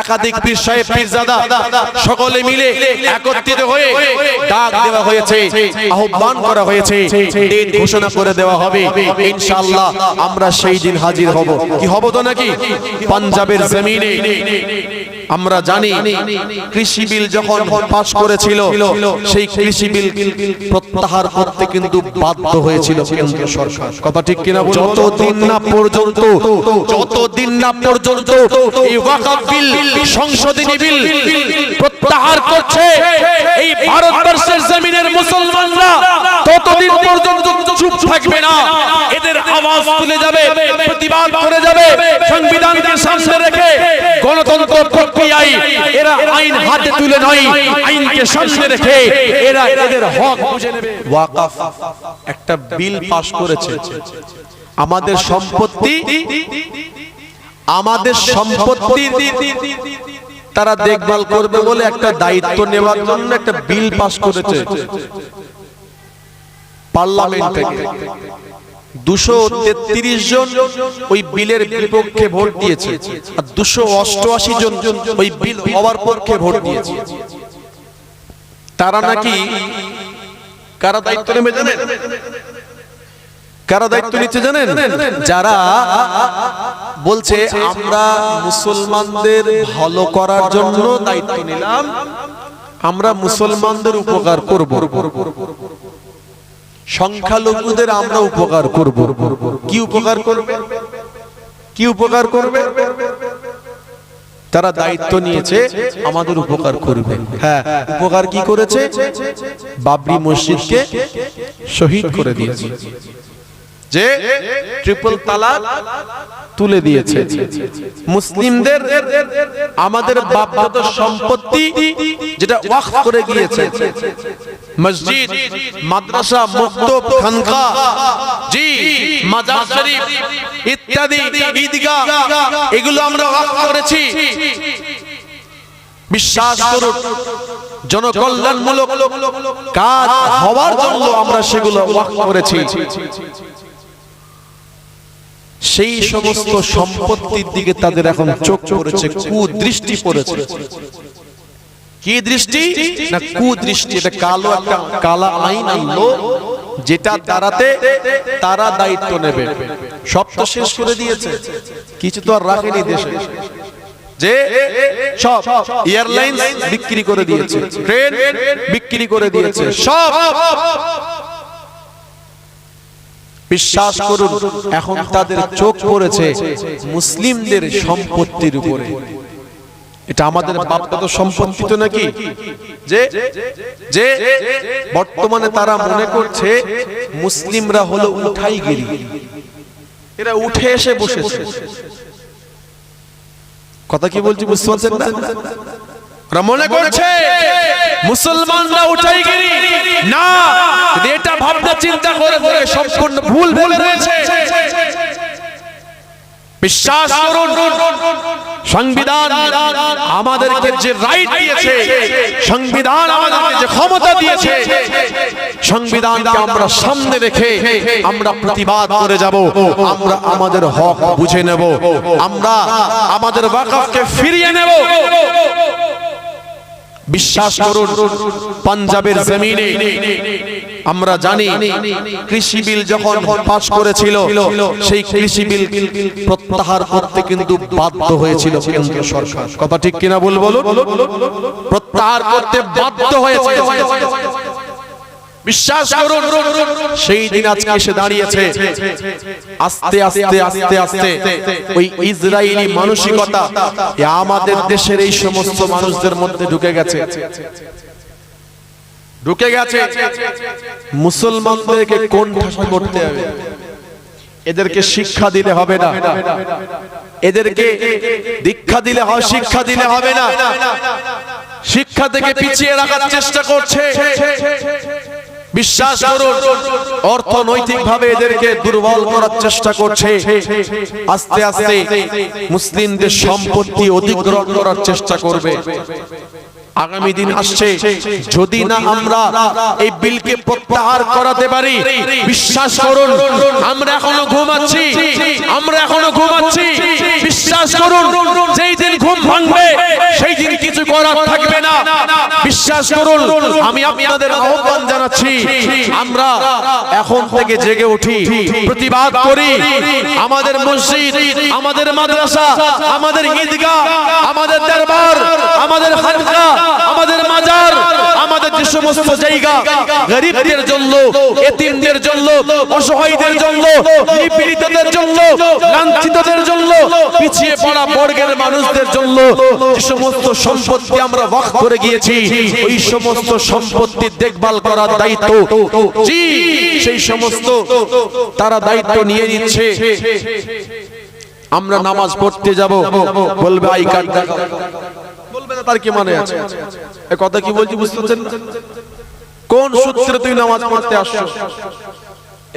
একাধিক পীর সাহেব পীরজাদা সকলে মিলে একত্রিত হয়ে ডাক দেওয়া হয়েছে, আহ্বান করা হয়েছে, দিন ঘোষণা করে দেওয়া হবে, ইনশাআল্লাহ আমরা সেই দিন হাজির হব। কি হব তো নাকি? পাঞ্জাবের জমিনে। আমরা জানি কৃষি বিল যখন পাস করেছিল, সেই কৃষি বিল প্রত্যাহার করতে কিন্তু বাধ্য হয়েছিল কেন্দ্র সরকার কথা ঠিক কিনা? যতদিন না পর্যন্ত, যতদিন না পর্যন্ত এই ওয়াকফ বিল, সংশোধনী বিল প্রত্যাহার করছে, এই ভারতবর্ষের জমিনের মুসলমানরা ততদিন পর্যন্ত চুপ থাকবে না এদের আওয়াজ তুলে যাবে, প্রতিবাদ করে যাবে, সংবিধানকে সামনে রেখে গণতন্ত্র প্রক্রিয়ায় এরা আইন হাতে তুলে নয় আইনকে সামনে রেখে এরা এদের হক বুঝে নেবে। ওয়াকফ একটা বিল পাস করেছে। আমাদের সম্পত্তি আমাদের সম্পত্তি তারা দেখভাল করবে বলে একটা দায়িত্ব নেওয়ার জন্য একটা বিল পাস করেছে। পার্লামেন্ট থেকে। দুশো তেত্রিশ জন ওই বিলের বিপক্ষে ভোট দিয়েছে। আর দুশো অষ্টআশি জন ওই বিল হওয়ার পক্ষে ভোট দিয়েছে। তারা নাকি কারা দায়িত্ব নেবে জানেন? কারা দায়িত্ব নিচ্ছে জানেন? যারা বলছে আমরা মুসলমানদের ভালো করার জন্য দায়িত্ব নিলাম। আমরা মুসলমানদের উপকার করব। সংখ্যালঘুদের আমরা উপকার করব। কি উপকার করবে? কি উপকার করবে? তারা দায়িত্ব নিয়েছে আমাদের উপকার করবে। হ্যাঁ উপকার কি করেছে? বাবরি মসজিদকে শহীদ করে দিয়েছে। যে ট্রিপল তালাক তুলে দিয়েছে। মুসলিমদের আমাদের বাপদাদ সম্পত্তি যেটা ওয়াকফ করে গিয়েছে। মসজিদ, মাদ্রাসা মুক্ত খানকা, জি, মাজার শরীফ ইত্যাদি, ঈদগাহ, এগুলো আমরা ওয়াকফ করেছি। বিশ্বাস করুন, জনকল্যাণমূলক কাজ হওয়ার জন্য আমরা সেগুলো ওয়াকফ করেছি। সেই সমস্ত সম্পত্তির দিকে তাদের এখন চোখ পড়েছে, কুদৃষ্টি পড়েছে। কি দৃষ্টি না কুদৃষ্টি? এটা কালো একটা কালা আইন আনলো যেটা তারাতে তারা দায়িত্ব নেবে। সব তো শেষ করে দিয়েছে। কিছু তো আর রাখেনি দেশে। যে সব এয়ারলাইন্স বিক্রি করে দিয়েছে, ট্রেন বিক্রি করে দিয়েছে, সব বিশ্বাস করুন, এখন তাদের চোখ পড়েছে মুসলিমদের সম্পত্তির উপরে। এটা আমাদের বাপদাদ সম্পত্তি তো নাকি? যে যে, বর্তমানে তারা মনে করছে মুসলিমরা হলো উঠাইগিরি এরা উঠে এসে বসেছে। কথা কি বলছি, বুঝতে পারছেন না? ওরা মনে করছে। মুসলমানরা উঠাইগিরি না যদি এটা ভাবনা চিন্তা করে করে সম্পূর্ণ ভুল বলে রয়েছে। বিশ্বাস করুন সংবিধান আমাদেরকে যে রাইট দিয়েছে সংবিধান আমাদেরকে যে ক্ষমতা দিয়েছে সংবিধানকে আমরা সামনে রেখে আমরা প্রতিবাদ করে যাব। আমরা আমাদের হক বুঝে নেব। আমরা আমাদের ওয়াকফকে ফিরিয়ে নেব। বিশ্বাস করুন, পাঞ্জাবের জমিনে আমরা জানি কৃষি বিল যখন পাস করেছিল, সেই কৃষি বিল প্রত্যাহার করতে কিন্তু বাধ্য হয়েছিল কেন্দ্র সরকার। কথা ঠিক কিনা বল বলো প্রত্যাহার করতে বাধ্য হয়েছে বিশ্বাস করুন, সেই দিন আজকে এসে দাঁড়িয়েছে। আস্তে আস্তে আস্তে আস্তে, ওই ইসরায়েলি মানসিকতা আমাদের দেশের এই সমস্ত মানুষদের মধ্যে ঢুকে গেছে। ঢুকে গেছে। মুসলমানদেরকে কোন ঠাসা করতে হবে? এদেরকে শিক্ষা দিলে হবে না। এদেরকে দীক্ষা দিলে হয়, শিক্ষা দিলে হবে না। শিক্ষা থেকে পিছিয়ে রাখার চেষ্টা করছে। বিশ্বাস করুন অর্থনৈতিক ভাবে এদেরকে দুর্বল করার চেষ্টা করছে। আস্তে আস্তে মুসলিমদের সম্পত্তি অধিগ্রহণ করার চেষ্টা করবে। আগামী দিন আসছে। যদি না আমরা এই বিলকে প্রত্যাহার করাতে পারি, বিশ্বাস করুন, আমরা এখনও ঘুমাচ্ছি। আমরা এখনও ঘুমাচ্ছি। বিশ্বাস করুন, যেই দিন ঘুম ভাঙবে সেই দিন কিছু করার থাকবে না। বিশ্বাস করুন আমি আপনাদের আহ্বান জানাচ্ছি। আমরা এখন থেকে জেগে উঠি প্রতিবাদ করি। আমাদের মসজিদ আমাদের মাদ্রাসা আমাদের ঈদগাহ আমাদের দরবার আমাদের খানকা আমাদের মাজার আমাদের যে সমস্ত জায়গা গরিবদের জন্য এতিমদের জন্য অসহায়দের জন্য নিপীড়িতদের জন্য লাঞ্ছিতদের জন্য পিছিয়ে পড়া বর্গের মানুষদের জন্য সমস্ত সম্পত্তি আমরা ওয়াকফ করে গিয়েছি, ওই সমস্ত সম্পত্তির দেখভাল করার দায়িত্ব সেই সমস্ত তারা দায়িত্ব নিয়ে নিচ্ছে। আমরা নামাজ পড়তে যাব, বলবে, আই কার্ড বলবে না, তার কি মানে আছে? কথা কি বলছি, বুঝতে পারছেন? কোন সূত্রে তুই নামাজ পড়তে আসছো?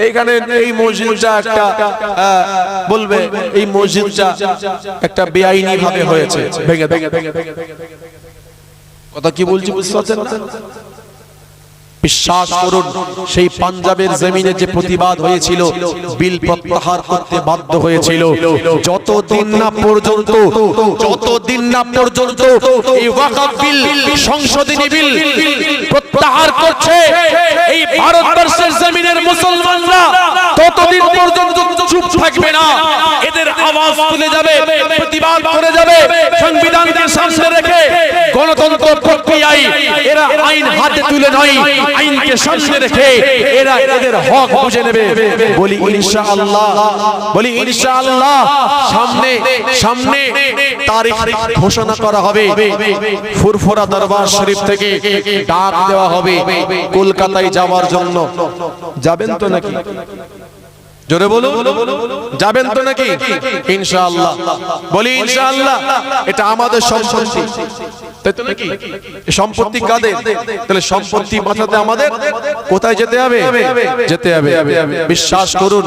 এইখানে এই মসজিদটা একটা বলবে, এই মসজিদটা একটা বেআইনি ভাবে হয়েছে ভেঙে ভেঙে কথা কি বলছি, বুঝতে পারছেন না? বিশ্বাস করুন, সেই পাঞ্জাবের জমিনে যে প্রতিবাদ হয়েছিল, বিল প্রত্যাহার করতে বাধ্য হয়েছিল। যতদিন না পর্যন্ত, যতদিন না পর্যন্ত এই ওয়াকফ বিল, সংশোধনী বিল প্রত্যাহার করছে, এই ভারতবর্ষের জমিনের মুসলমানরা, ততদিন পর্যন্ত চুপ থাকবে না। এদের আওয়াজ তুলে যাবে, প্রতিবাদ করে যাবে, সংবিধানকে সামনে রেখে গণতন্ত্র প্রক্রিয়ায় এরা আইন হাতে তুলে নয়, আইনকে সামনে রেখে এরা এদের হক বুঝে নেবে। বলি বলি সামনে সামনে তারিখ ঘোষণা করা হবে। ফুরফুরা দরবার শরীফ থেকে ডাক দেওয়া হবে কলকাতায় যাওয়ার জন্য। যাবেন তো নাকি? জোরে বলুন, যাবেন তো নাকি? ইনশাআল্লাহ। বলি ইনশাআল্লাহ, এটা আমাদের সম্পত্তি। তাই তো নাকি? সম্পত্তি কাদের? তাহলে সম্পত্তি বাঁচাতে আমাদের কোথায় যেতে হবে? যেতে হবে। বিশ্বাস করুন,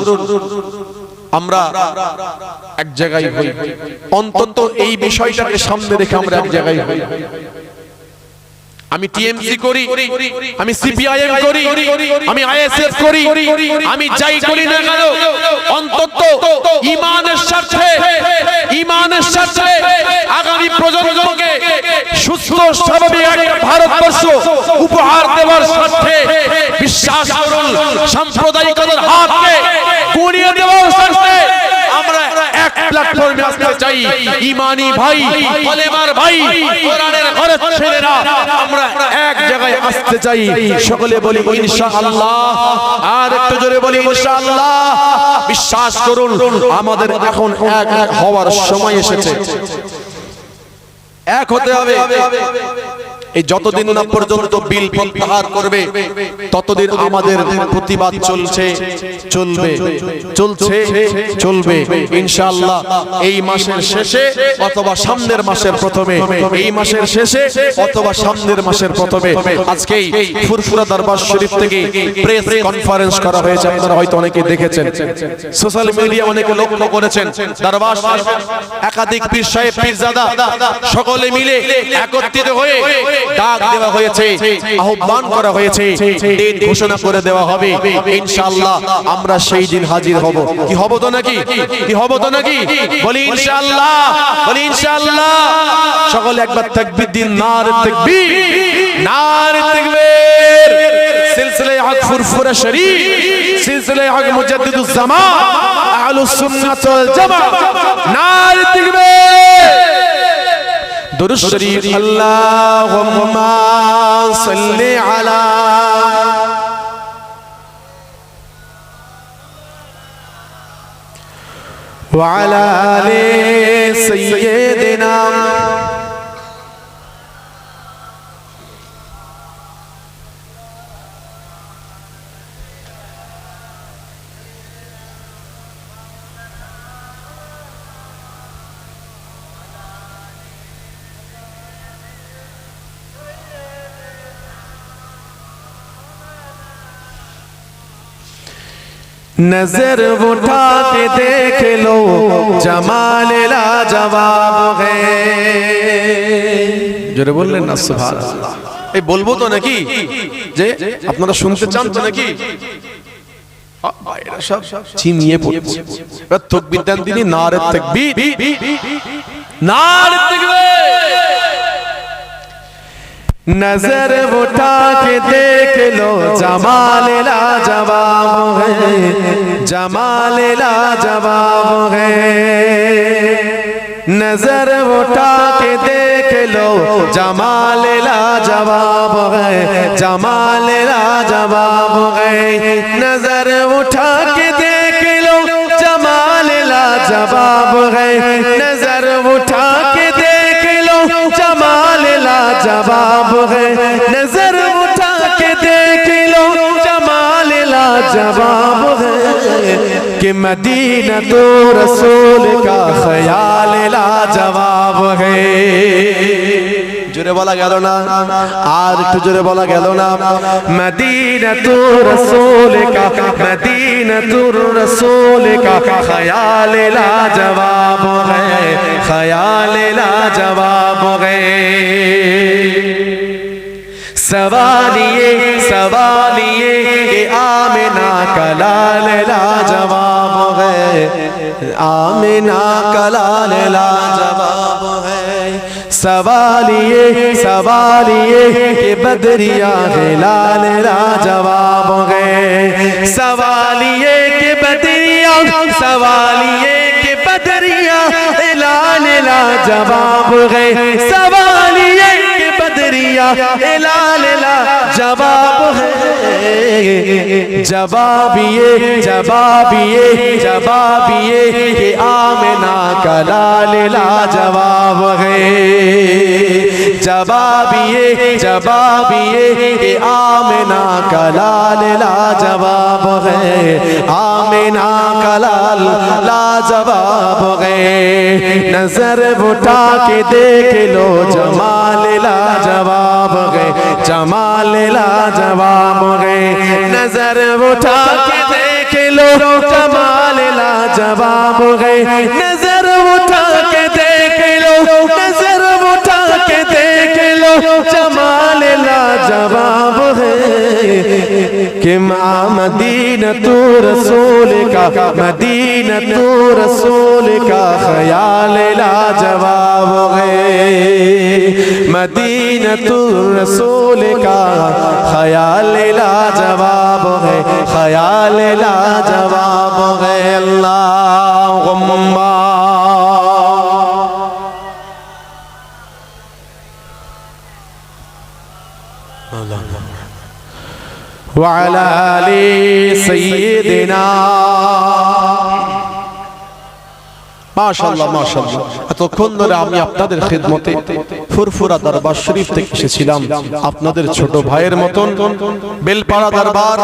আমরা এক জায়গায় হই। অন্তত এই বিষয়টাকে সামনে রেখে আমরা এক জায়গায় হই। আমি টিএমসি করি আমি সিপিআইএম করি আমি আইএসএফ করি আমি যাই করি না কেন? অন্তত ইমানের স্বার্থে ইমানের স্বার্থে আগামী প্রজন্মকে সুস্থ স্বাভাবিক একটা ভারতবর্ষ উপহার দেওয়ার স্বার্থে বিশ্বাস করুন সাম্প্রদায়িকতার হাতকে গুড়িয়ে আমরা এক প্ল্যাটফর্মে আসতে চাই। ইমানি ভাই কলেমার ভাই কোরআনের ঘরের ছেলেরা আমরা এক জায়গায় আসতে চাই। সকলে বলি ইনশাআল্লাহ। আর একটু জোরে বলি ইনশাআল্লাহ। বিশ্বাস করুন আমাদের এখন এক এক হওয়ার সময় এসেছে। এক হতে হবে। এই যতদিন না পর্যন্ত বিল প্রত্যাহার করবে, ততদিন আমাদের প্রতিবাদ চলছে, চলবে চলছে, চলবে। ইনশাআল্লাহ এই মাসের শেষে অথবা সামনের মাসের প্রথমে, এই মাসের শেষে অথবা সামনের মাসের প্রথমে আজকেই ফুরফুরা দরবার শরীফ থেকে প্রেস কনফারেন্স করা হয়েছে। আপনারা হয়তো অনেকে দেখেছেন। সোশ্যাল মিডিয়া অনেকে লক্ষ্য করেছেন। দরবার একাধিক পীর সাহেব, পীরজাদা সকলে মিলে একত্রিত হয়ে ডাক দেওয়া হয়েছে, আহ্বান করা হয়েছে দিন ঘোষণা করে দেওয়া হবে। ইনশাআল্লাহ আমরা সেই দিন হাজির হব। কি হব তো নাকি? কি হব তো নাকি? বলি ইনশাআল্লাহ বলি ইনশাআল্লাহ। সকলে একবার তাকবীর দিন, নারে তাকবীর নারে তাকবীর। সিলসিলা হক ফুরফুরা শরীফ, সিলসিলে হক মুজাদ্দিদুজ জামান আহলুস সুন্নাত ওয়াল জামা নারে তাকবীর। درود شريف اللهم صل على وعلى آل سيدنا नजर उठा के देख लो जमाल ला जवाब है জোরে বললেন না সুবহানাল্লাহ এই বলবো তো নাকি যে আপনারা শুনতে চান তো নাকি আ, বাইরে সব চিনিয়ে পড়ছে এবার তকবীর দেন তিনি নারে তাকবীর নারে তাকবীর نظر اٹھا کے دیکھ لو، جمال لا جواب ہے، جمال لا جواب ہے۔ نظر اٹھا کے دیکھ لو، جمال لا جواب ہے، جمال لا جواب ہے۔ نظر اٹھا کے دیکھ لو، جمال لا جواب ہے۔ نظر اٹھا جواب ہے۔ نظر اٹھا کے دیکھ لو جمال لا جواب ہے۔ کہ مدینہ تو رسول کا خیال لا جواب ہے জোরে বলা গেল না আর بولا জোরে বলা গেল تو رسول کا কা تو رسول کا خیال لا جواب ہے۔ خیال لا جواب ہے۔ سوالیے سوالیے کہ آمنا کا لال لا جواب ہے۔ آمنا کا لال لا جواب ہے سوالیے سوالیے کہ بدریا ہے لال لا جواب ہے سوالیے کہ بدریا سوالیے کہ بدریا لال لا جواب ہے سوالیے کہ بدریا لال جواب ہے۔ جواب یہ جواب یہ جواب یہ کہ آمنہ کا لالا جواب ہے۔ جواب یہ جواب یہ کہ آمنہ کا لالا جواب ہے۔ آمنہ کا لالا جواب ہے۔ نظر اٹھا کے دیکھ لو، جمال لا جواب जमाल ला जवाब है नजर उठा के देख लो जमाल ला जवाब है नजर उठा के देख लो नजर उठा के देख लो जमाल ला जवाब है कि माँ मदीना तू रसूल का मदीना तू रसूल का ख्याल ला जवाब है मदीना तू रसूल का ख्याल ला जवाब है ख्याल ला जवाब है अल्लाह وعلى آل سيدنا মাশাআল্লাহ মাশাআল্লাহ। এতক্ষণ ধরে আমি আপনাদের খিদমতে ফুরফুরা দরবার শরীফ থেকে এসেছিলাম। আপনাদের ছোট ভাইয়ের মতন বেলপাড়া দরবার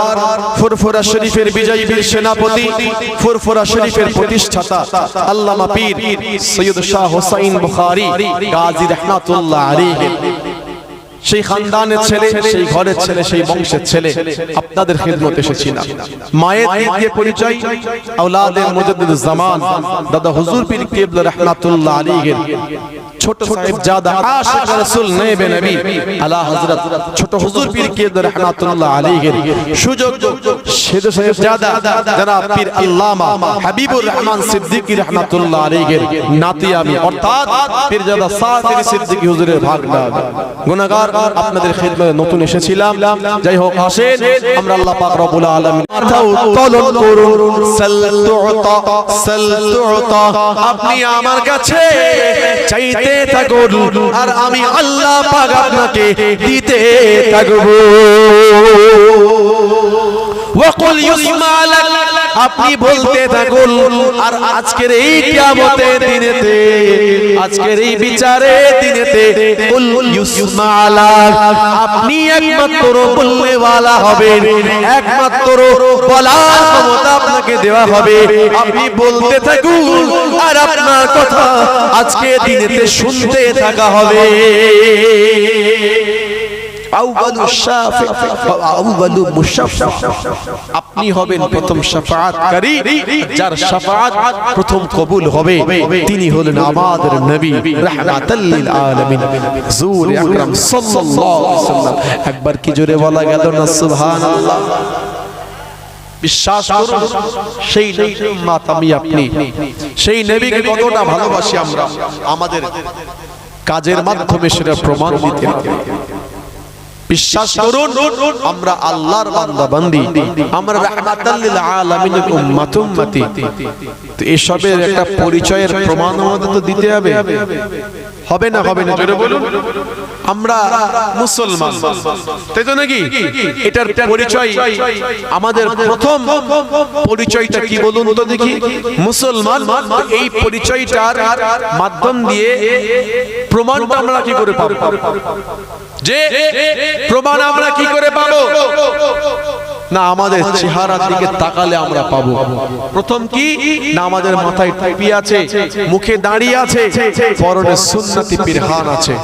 ফুরফুরা শরীফের বিজয়ী বীর সেনাপতি ফুরফুরা শরীফের প্রতিষ্ঠাতা আল্লামা পীর সৈয়দ শাহ হোসাইন বুখারী গাজী রহমাতুল্লাহ আলাইহি। সেই খানদানের ছেলে সেই ঘরের ছেলে সেই বংশের ছেলে আপনাদের খেদমত এসেছি না। মায়ের দিক দিয়ে পরিচয় আওলাদের মুজাদ্দিদুজ জামান। দাদা হুজুর পীর কিবলা রাহমাতুল্লাহ আলাইহির। ছোট সাহেব জাদা আশিক রাসূল নেবে নবী আলা হযরত ছোট হুজুর পীর কিবলা রাহমাতুল্লাহ আলাইহির সুযোগ্য সেদ সাহেব জাদা জনাব পীর আল্লামা হাবিবুর রহমান সিদ্দিকী রাহমাতুল্লাহ আলাইহির নাতি আমি। অর্থাৎ পীর জাদা সাদির সিদ্দিকী হুজুরের ভাগনা গুনাহগার আপনাদের খিদমতে নতুন এসেছিলাম। যাই হোক আসেন। আমরা আল্লাহ পাক রব্বুল আলামিন উত্তোলন করুন। সাল তুতা সাল তুতা আপনি আমার কাছে চাইতে থাকুন আর আমি আল্লাহ পাক আপনাকে দিতে থাকব। ওয়াকুল ইউসমা লাক আপনি বলতে থাকুন আর আজকের এই কিয়ামতের দিনেতে আজকের এই বিচারে দিনেতে কুল ইউসমা লাক আপনি একমাত্র বললেওয়ালা হবেন একমাত্র বলার ক্ষমতা আপনাকে দেওয়া হবে। আপনি বলতে থাকুন আর আপনার কথা আজকে দিনেতে শুনতে থাকা হবে। আপনি হবেন প্রথম শাফাআতকারী যার শাফাআত প্রথম কবুল হবে। তিনি হলেন আমাদের নবী রাহমাতাল আলামিন। হুজুর আকরাম সাল্লাল্লাহু আলাইহি ওয়াসাল্লাম। একবার কি জোরে বলা গেল না সুবহানাল্লাহ? বিশ্বাস করুন সেই উম্মত আমি আপনি। সেই নবীকে কতটা ভালোবাসি আমরা? আমাদের কাজের মাধ্যমে সেটা প্রমাণ দিতে হবে। বিশ্বাস করুন আমরা আল্লাহর বান্দা বান্দি আমরা রাহমাতাল লিল আলামিনের উম্মাত উম্মতি তো এসবের একটা পরিচয়ের প্রমাণ আমাদের তো দিতে হবে। হবে না হবে না জোরে বলুন। আমরা মুসলমান। তাই তো নাকি? এটার পরিচয় আমাদের প্রথম পরিচয়টা কি বলুন তো দেখি। মুসলমান এই পরিচয়টার মাধ্যম দিয়ে প্রমাণটা আমরা কি করে পাবো? যে প্রমাণ আমরা কি করে পাবো? না, আমাদের চেহারার দিকে তাকালে আমরা পাবো। প্রথম কি? না, আমাদের মাথায় টুপি আছে, মুখে দাঁড়িয়ে আছে, পরনে সুন্নতি পিরহান আছে।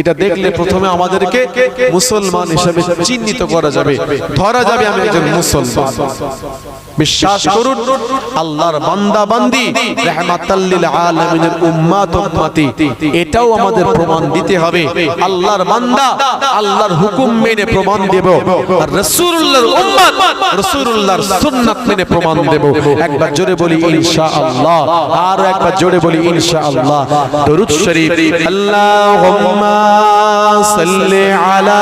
এটা দেখলে প্রথমে আমাদেরকে মুসলমান হিসেবে চিহ্নিত করা যাবে। ধরা যাবে আমি একজন মুসলমান। বিশ্বাস করুন, আল্লাহর বান্দা বান্দি রাহমাতাল লিল আলামিনের উম্মাত উম্মতি, এটাও আমাদের প্রমাণ দিতে হবে। আল্লাহর বান্দা, আল্লাহর হুকুম মেনে প্রমাণ দেব। আর রাসূলুল্লাহর উম্মত রাসূলুল্লাহর সুন্নাত মেনে প্রমাণ দেব। একবার জোরে বলি, ইনশাআল্লাহ। আর একবার জোরে বলি, ইনশাআল্লাহ। দরুদ শরীফ, আল্লাহুম্মা সাল্লি আলা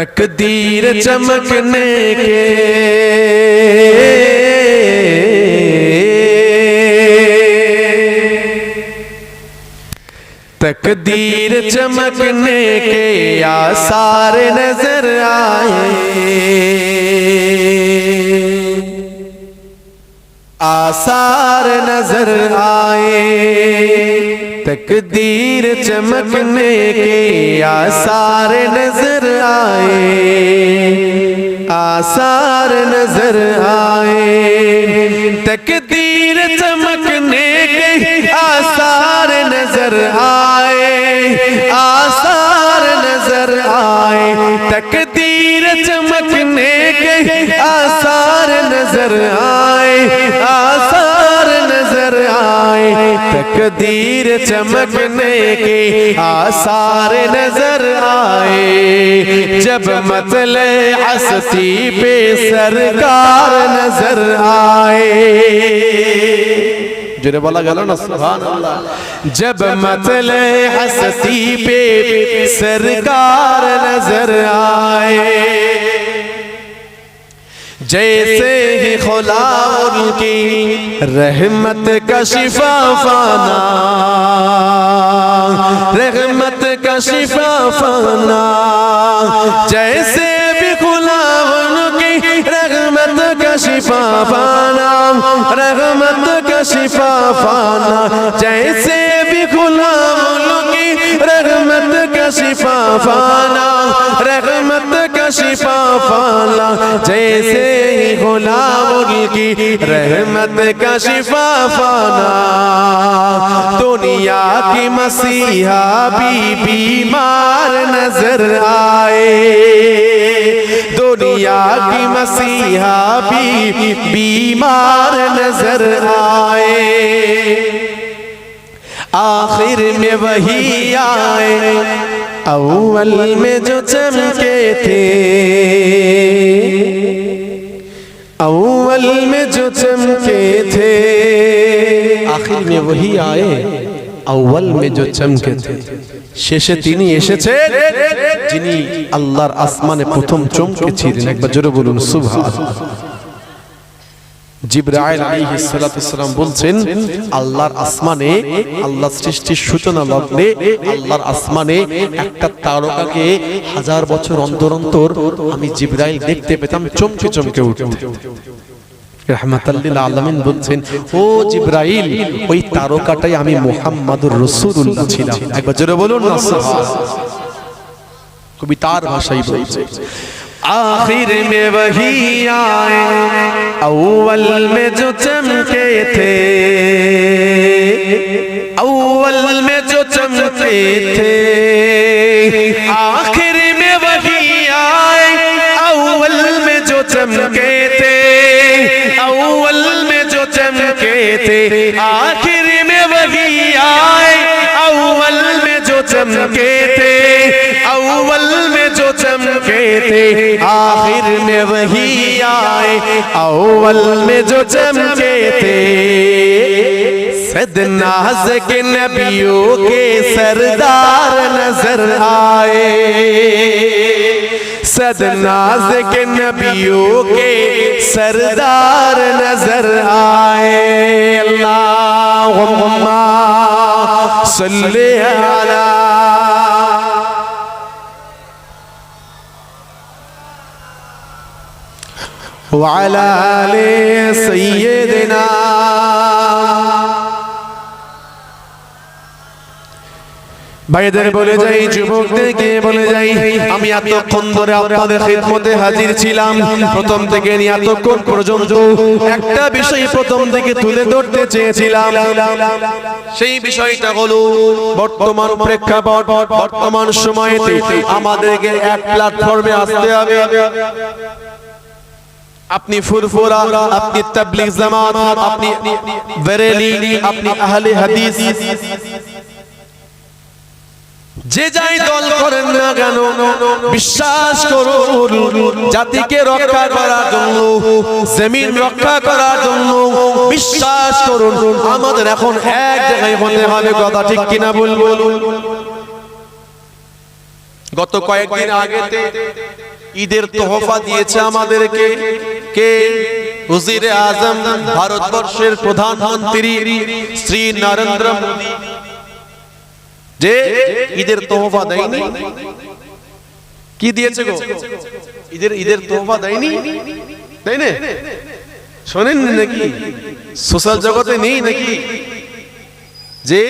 تقدیر چمکنے کے تقدیر چمکنے کے آثار نظر آئے۔ آثار نظر آئے تقدیر چمکنے کے آثار نظر آئے، آثار نظر آئے۔ تقدیر چمکنے کے آثار نظر آئے، آثار نظر آئے۔ تقدیر چمکنے کے آثار نظر آئے، آثار تقدیر چمکنے کے آثار نظر آئے۔ جب متل ہستی پہ سرکار نظر آئے۔ جرے والا گلو نا، سبحان اللہ۔ جب مطلع ہستی پہ سرکار نظر آئے۔ جیسے ہی خلا ان کی رحمت کا شفا فانا رحمت کا شفا فانا جیسے بھی خلا ان کی رحمت کا شفا فانا رحمت کا شفا فانا جیسے بھی خلا ان کی رحمت کا شفا فانا رحمت کا شفا فالا، جیسے ہی غلام ان کی رحمت کا شفا فانا۔ دنیا کی مسیحا بھی بیمار نظر آئے۔ دنیا کی مسیحا بھی بیمار نظر آئے۔ آخر میں وہی آئے۔ अव्वल में जो चमके थे अव्वल में जो चमके थे आखिर में वही आए अव्वल में जो चमके थे শেষে তিনি এসেছেন যিনি আল্লাহর আসমানে প্রথম চমকেছিলেন একবার জোরে বলুন সুবহানাল্লাহ জিব্রাইল আলাইহিস সালাতু সালাম বলছেন আল্লাহর আসমানে আল্লাহ সৃষ্টির সূচনা লগ্নে আল্লাহর আসমানে একটা তারকাকে হাজার বছর অন্তর অন্তর আমি জিব্রাইল দেখতে পেতাম চমকে চমকে উঠতে রহমাতাল্লিল আলামিন বলছেন ও জিব্রাইল ওই তারকাটাই আমি মুহাম্মাদুর রাসূলুল্লাহ ছিলাম একবার জোরে বলুন। কবি তার ভাষাই বলছে آخر میں وہی آئے۔ اول میں جو چمکے تھے۔ اول میں جو چمکے تھے۔ آخر میں وہی آئے۔ اول میں جو چمکے تھے۔ اول میں جو چمکے تھے۔ آخر میں وہی آئے۔ اول میں جو چمکے تھے۔ اول میں چمکے تھے، آخر میں وہی آئے، اول میں جو چمکے تھے۔ سد ناز کے نبیوں کے سردار نظر آئے۔ سد ناز کے نبیوں کے سردار نظر آئے۔ اللہ صلی اللہ وعلى آل سيدنا ভাইদের বলে যাই যুবকদেরকে বলে যাই আমি এতক্ষণ ধরে আপনাদের খিদমতে হাজির ছিলাম প্রথম থেকে নিয়ে এতক্ষণ পর্যন্ত একটা বিষয় প্রথম থেকে তুলে ধরতে চেয়েছিলাম সেই বিষয়টা হলো বর্তমান প্রেক্ষাপট বর্তমান সময়েতে আমাদেরকে এক প্ল্যাটফর্মে আসতে হবে আপনি ফুরফুরা, আপনি তাবলিগ জামাত, আপনি বেরেলি, আপনি আহলে হাদিস। যে যাই দল করেন না কেন, বিশ্বাস করুন, জাতিকে রক্ষা করার জন্য, জমিন রক্ষা করার জন্য বিশ্বাস করুন। আমাদের এখন এক জায়গায় হতে হবে, কথা ঠিক কিনা বলব গত কয়েকদিন আগেতে ঈদের তোহফা দিয়েছে আমাদেরকে। কে? হুজিরে আজম ভারতবর্ষের প্রধানমন্ত্রী শ্রী নরেন্দ্র মোদী। যে ঈদের তোহফা দেয়নি? কি দিয়েছে গো? ঈদের ঈদের তোহফা দেয়নি? তাই না শোনেন নাকি? সোশ্যাল জগতে নেই নাকি? যে